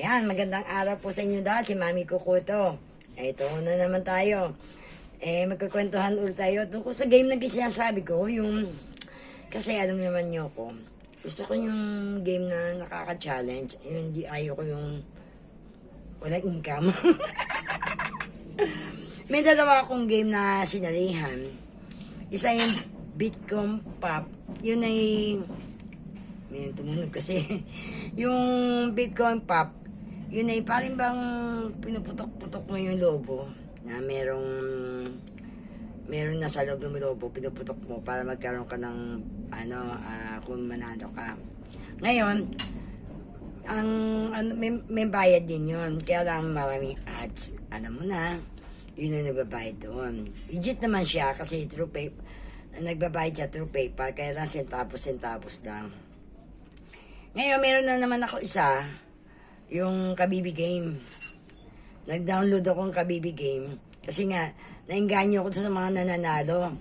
Yan, magandang araw po sa inyo dahil si Mami Kukuto. Eh, ito na naman tayo. Eh, magkakwentuhan ulit tayo tungkol sa game na sinasabi ko, yung... Kasi alam naman niyo ko, gusto ko yung game na nakaka-challenge. Yung hindi ayaw ko yung walang income. May dalawa akong game na sinalihan. Isa yung Bitcoin Pop. Yun ay... May tumunog kasi. yung Bitcoin Pop, yun ay parang bang pinuputok-putok mo yung lobo na merong meron na sa loob ng lobo, pinuputok mo para magkaroon ka ng ano, ah, kung manalo ka. Ngayon, ang ano, may, may bayad din yun. Kaya lang maraming ads. Alam mo na, yun ang nagbabayad doon. Legit naman siya kasi through pay, nagbabayad siya through PayPal. Kaya lang centavos-centavos lang. Ngayon, meron na naman ako isa, yung Kabibi Game. Nag-download ako ng Kabibi Game. Kasi nga, nainganyo ako sa mga nananalo.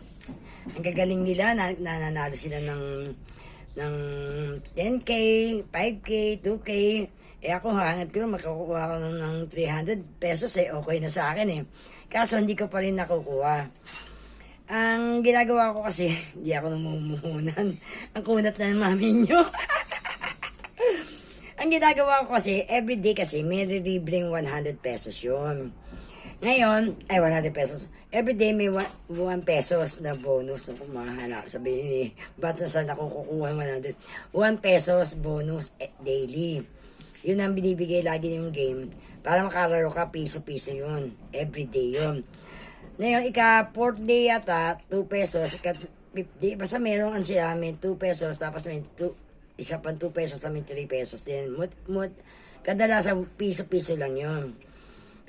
Ang gagaling nila, na, nananalo sila ng ng 10K, 5K, 2K. Eh ako, hangat ko, makakukuha ko ng, ng 300 pesos eh, okay na sa akin eh. Kaso hindi ko pa rin nakukuha. Ang ginagawa ko kasi, hindi ako namumuhunan. Ang kunat na ng mami nyo. Ang ginagawa ko kasi, everyday kasi, may libreng 100 pesos yun. Ngayon, ay 100 pesos. Everyday may 1 pesos na bonus. Kung mahanap, sabihin ni, ba't na saan ako kukuha ng 100? 1 pesos bonus eh, daily. Yun ang binibigay lagi ng game. Para makararo ka, piso-piso yun. Everyday yun. Ngayon, ika 4th day yata, 2 pesos. Ika 5th day, basta meron ang sila, may 2 pesos, tapos may 2, isa pang 2 pesos, may 3 pesos din. Mut, mut, kadalasan piso-piso lang yun.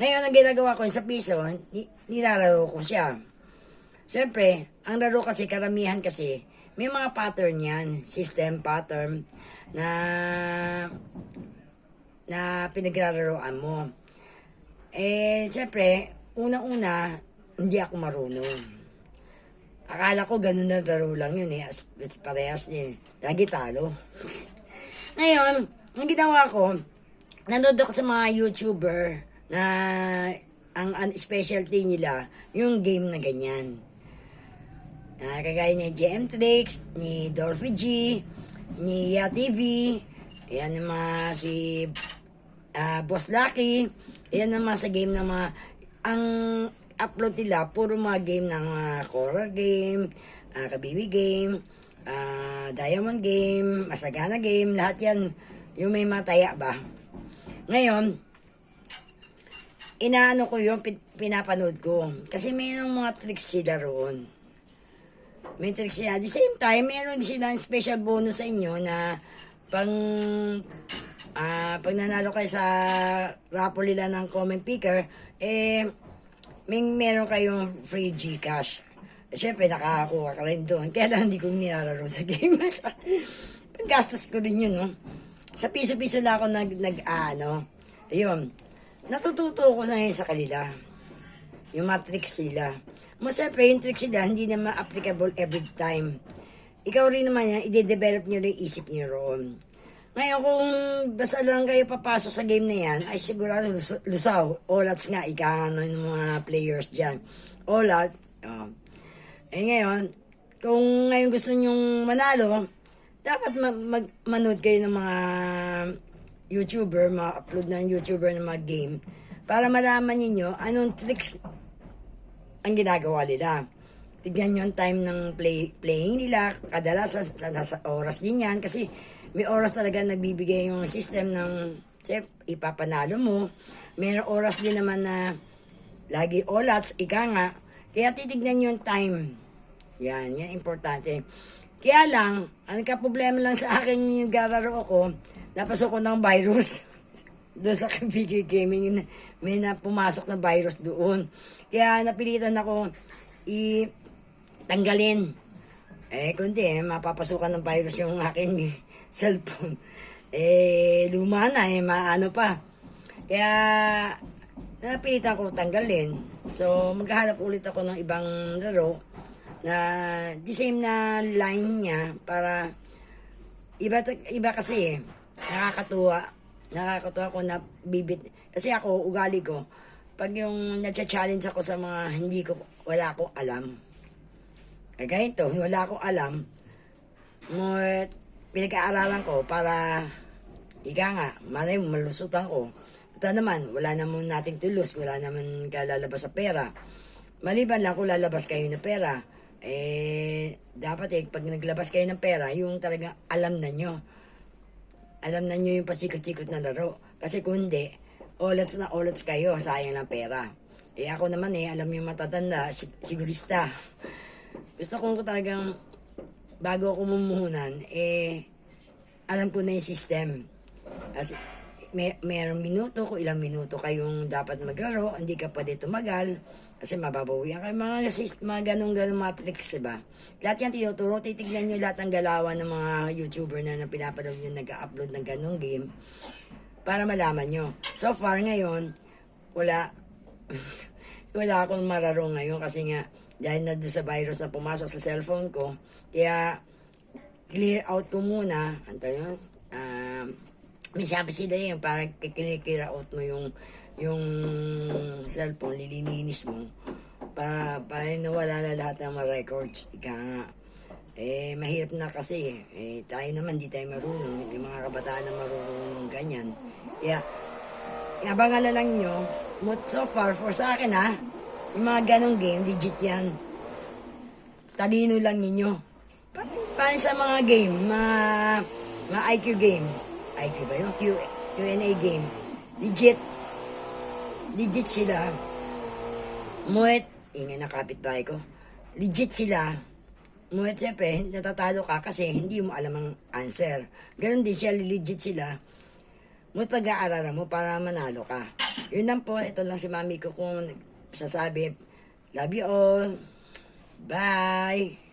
Ngayon, ang ginagawa ko sa piso, ni, nilalaro ko siya. Siyempre, ang laro kasi, karamihan kasi, may mga pattern yan, system pattern, na na pinaglalaroan mo. Eh, siyempre, unang-una, hindi ako marunong. Akala ko ganun na laro lang yun eh. As, as parehas eh. Lagi talo. Ngayon, ang ginawa ko, nanood ako sa mga YouTuber na ang, ang specialty nila, yung game na ganyan. Ah, kagaya ni JM Tricks, ni Dolphy G, ni Ya TV, yan ang mga si ah, Boss Lucky, yan ang mga sa game ng mga, ang upload nila, puro mga game ng mga horror game, ah, kabibi game, ah, diamond game, masagana game, lahat yan, yung may mataya ba. Ngayon, inaano ko yung pin- pinapanood ko. Kasi mayroong mga tricks sila roon. May tricks sila. At the same time, meron silang special bonus sa inyo na pang ah pag nanalo kayo sa raffle nila ng comment picker, eh, may meron kayong free Gcash. Siyempre, nakakakuha ka rin doon. Kaya lang hindi ko nilalaro sa game. Paggastos ko rin yun, no? Sa piso-piso lang ako nag, nag ano, ayun, natututo ko na yun sa kanila. Yung mga tricks nila. Mo siyempre, yung tricks nila, hindi naman applicable every time. Ikaw rin naman yan, i-develop nyo rin isip nyo roon. Ngayon, kung basta lang kayo papasok sa game na yan, ay sigurado lus- lusaw. Olats nga, ika ano mga players dyan. Olat, oh. Eh ngayon, kung ngayon gusto nyong manalo, dapat ma- mag- manood kayo ng mga YouTuber, mga upload ng YouTuber ng mga game para malaman ninyo anong tricks ang ginagawa nila. Tignan nyo ang time ng play, playing nila, kadalasan sa, sa, sa oras din yan kasi may oras talaga nagbibigay yung system ng chef, ipapanalo mo. Mayroong oras din naman na lagi olats, ika nga. Kaya titignan yung time. Yan, yan importante. Kaya lang, ang problema lang sa akin yung gararo ako, napasok ko ng virus. doon sa Kabigi Gaming, may na pumasok na virus doon. Kaya napilitan ako i tanggalin. Eh, kundi, eh, mapapasukan ng virus yung aking cellphone. Eh, luma na, eh, maano pa. Kaya, napilitan ko tanggalin. So, maghahanap ulit ako ng ibang laro na the same na line niya para iba iba kasi eh, nakakatuwa nakakatuwa ko na bibit. Kasi ako, ugali ko, pag yung na-challenge ako sa mga hindi ko, wala akong alam. Kagaya ito, wala akong alam. Mo, pinag-aaralan ko para, ika nga, malay mo, malusutan ko. Ito naman, wala naman nating tulos, wala naman kalalabas sa pera. Maliban lang kung lalabas kayo ng pera, eh, dapat eh, pag naglabas kayo ng pera, yung talaga alam na nyo. Alam na nyo yung pasikot-sikot na laro. Kasi kung hindi, na olats kayo, sayang lang pera. Eh ako naman eh, alam yung matatanda, si- sigurista. Gusto ko talagang, bago ako mumuhunan, eh, alam ko na yung system. Kasi, may, merong minuto, kung ilang minuto kayong dapat maglaro, hindi ka pwede tumagal, kasi mababawian kayo. Mga, mga ganong-ganong mga tricks, diba? Lahat yan tinuturo, titignan nyo lahat ng galawan ng mga YouTuber na, na pinapanood nyo nag-upload ng ganong game para malaman nyo. So far ngayon, wala, wala akong mararo ngayon kasi nga, dahil na doon sa virus na pumasok sa cellphone ko, kaya clear out ko muna, ano yun, um, may sabi sila yun, parang kinikira out mo yung yung cellphone, lilininis mo para, para nawala na lahat ng mga records. Ika nga. Eh, mahirap na kasi. Eh, tayo naman, di tayo marunong. Yung mga kabataan na marunong ganyan. Kaya, iabangan na lang nyo. But so far, for sa akin ha, yung mga ganong game, legit yan. Talino lang ninyo. Pa- Paano sa mga game, mga, mga IQ game? IQ ba yun? Q, Q&A game. Legit. Legit sila. Muet, ingay na kapitbahay ko. Legit sila. Muet, siyempre, natatalo ka kasi hindi mo alam ang answer. Ganon din siya, legit sila. Muet, pag-aaralan mo para manalo ka. Yun lang po, ito lang si mami ko kung sasabi. Love you all. Bye.